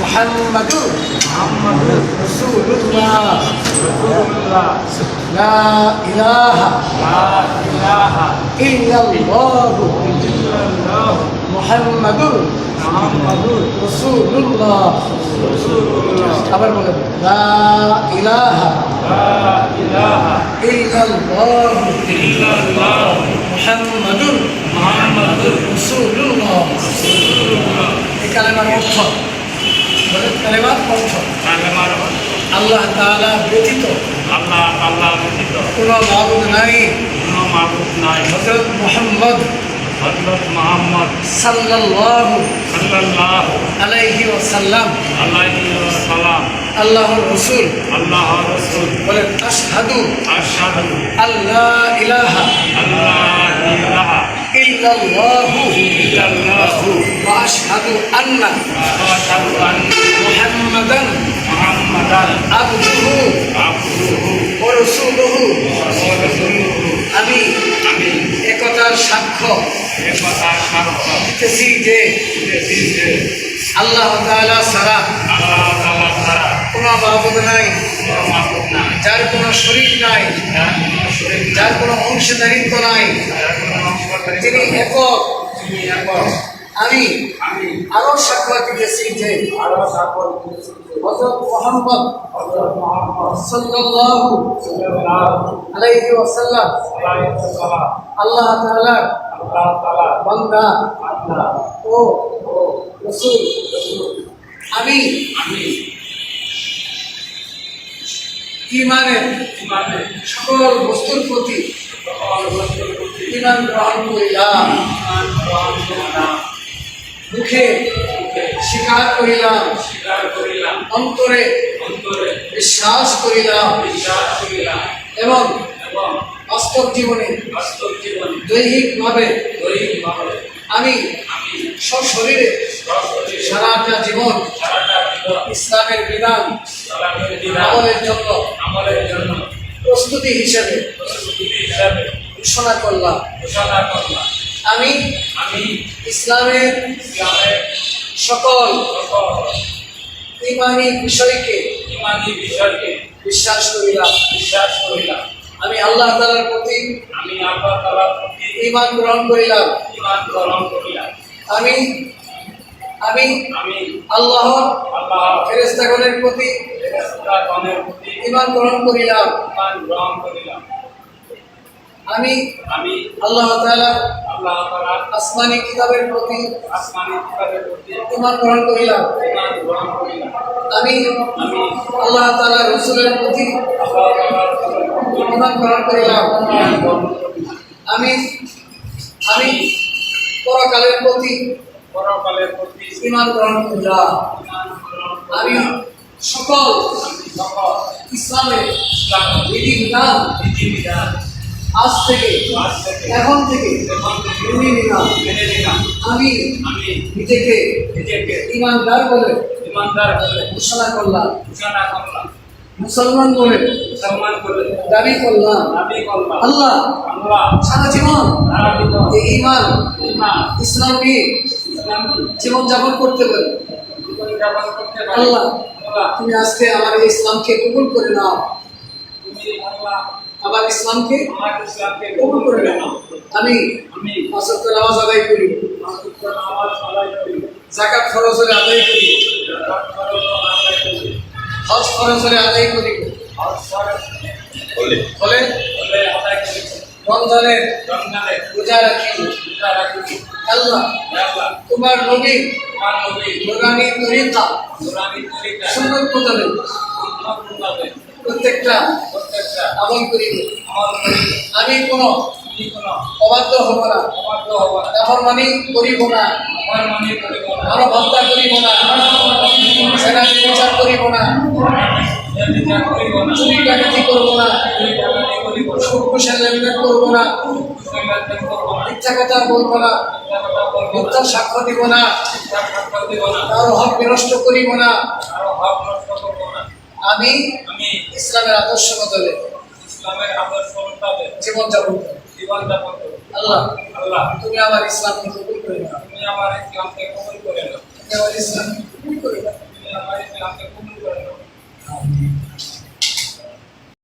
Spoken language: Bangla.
محمد رسول الله لا إله إلا الله محمد رسول الله আবার বলেন লা ইলাহা ইল্লাল্লাহ মুহাম্মাদুর রাসূলুল্লাহ কালেমার অর্থ কালেমার অর্থ আল্লাহ তাআলা ব্যতীত আল্লাহ আল্লাহ ব্যতীত কোনো মাবুদ নাই। কোনো মাবুদ নাই। হযরত মুহাম্মদ হযরত মুহাম্মদ সাল্লাল্লাহু সাল্লাল্লাহু আলাইহি ওয়াসাল্লাম আলাইহি ওয়াসাল্লাম আল্লাহর রাসূল আল্লাহ রাসূল বলেন আশহাদু আশহাদু আল্লাহ ইলাহা আল্লাহ ইলাহা ইল্লাল্লাহু ইল্লাল্লাহু ওয়া আশহাদু আন্না ওয়া আশহাদু আন্না মুহাম্মাদান মুহাম্মাদান আবদুহু আবদুহু ওয়া রাসূলুহু আমি আমি একতার সাক্ষ্য এ কথা সাক্ষ্য দিতেছি যে আল্লাহ তাআলা ছাড়া আল্লাহ তাআলা ছাড়া কোনো মাবুদ নাই যার কোনো শরীক নাই যার কোনো নাই, যার কোনো অংশীদারিত্ব নাই। একক তিনি একক। আমি আমি আরও সাক্ষ্য দিতেছি যে আরও সাক্ষ্য দিতেছি যে হযরত মুহাম্মদ হযরত মুহাম্মদ সাল্লাল্লাহু সাল্লাল্লাহু আলাইহি ওয়াসাল্লাম। আল্লাহ তাআলার আল্লাহ তাআলা। বান্দা ও রাসূল। আমি আমি ঈমানের ইমানে সকল বস্তুর প্রতি সকল বস্তুর ইমান গ্রহণ করিলাম মুখে স্বীকার করিলাম। স্বীকার করিলাম অন্তরে অন্তরে বিশ্বাস করিলাম। বিশ্বাস করিলাম এবং বাস্তব জীবনে বাস্তব জীবনে দৈহিকভাবে দৈহিকভাবে আমি সশরীরে সরাসরি সারাটা জীবন সারাটা জীবন ইসলামের বিধান আমলের জন্য প্রস্তুতি হিসাবে ঘোষণা করলাম ঘোষণা করলাম আমি আমি ইসলামের ইসলামের সকল ইমানি বিষয়কে ইমানি বিষয়কে বিশ্বাস করিলাম। বিশ্বাস করিলাম। আমি আল্লাহ তালার প্রতি আমি আল্লাহ তাআলার প্রতি ইমান গ্রহণ করিলাম। ইমান গ্রহণ করিলাম। আমি আমি আমি আল্লাহর আল্লাহ ফেরেস্তাগণের প্রতি ফেরেশতাগণের প্রতি ইমান গ্রহণ করিলাম। ইমান গ্রহণ করিলাম। আমি আমি আল্লাহ তাআলা আল্লাহ তাআলার আসমানি কিতাবের প্রতি আসমানি কিতাবের প্রতি ইমান গ্রহণ করিলাম। ইমান গ্রহণ করিলাম। আমি আমি আল্লাহ তাআলা রসুলের প্রতি আল্লাহ তাআলার প্রতি গ্রহণ করিলাম। আমি আমি পরকালের প্রতি পরকালের প্রতি ইমান গ্রহণ করিলাম। আমি সকল সকল ইসলামের ইসলামের বিধিবিধান বিধিবিধান আজ থেকে এখন থেকে মেনে নিলাম। মেনে নিলাম। আমি আমি নিজেকে নিজেকে ইমানদার বলে ইমানদার বলে ঘোষণা করলাম। ঘোষণা করলাম। মুসলমান বলে দাবি করলাম। দাবি করলাম। আল্লাহ আল্লাহ সারা জীবন এই ইমান ইসলাম নিয়ে জীবন যাপন করতে পারি। আল্লাহ তুমি আজকে আমার ইসলামকে কবুল করে নাও। তুমি আল্লাহ আমার ইসলামকে কবুল করে আমি আমি পাঁচ নামাজ আদায় করি। জাকাত খরচ হলে আদায় করি। হজ খরচ হলে আদায় করি। করি রমজানের রাখি। আল্লাহ, তোমার নবী, নুরানি তরিকা সুন্দর সুন্দরভাবে প্রত্যেকটা আমল করিব আমি কোনো অবাধ্য হব না। হব মানি করিব না। আমার মনে করিব না। আরও হত্যা করিব না। সেনাকে বিচার করিব না। বিচার করিব না। চুরি ডাকাতি করব না। সুকুশাল লেনদেন করব না মিথ্যা কথা বলব না। মিথ্যা সাক্ষ্য দিব না। কারও হক বিনষ্ট করিব না। আমি আমি ইসলামের আদর্শ বদলে ইসলামের আদর্শ মোতাবেক জীবন যাপন জীবন যাপন আল্লাহ আল্লাহ। তুমি আমার ইসলামকে কবুল করে নাও। তুমি আমার ইসলামকে কবুল করে নাও। আমার ইসলাম কবুল করে দাও তুমি আমার ইসলামকে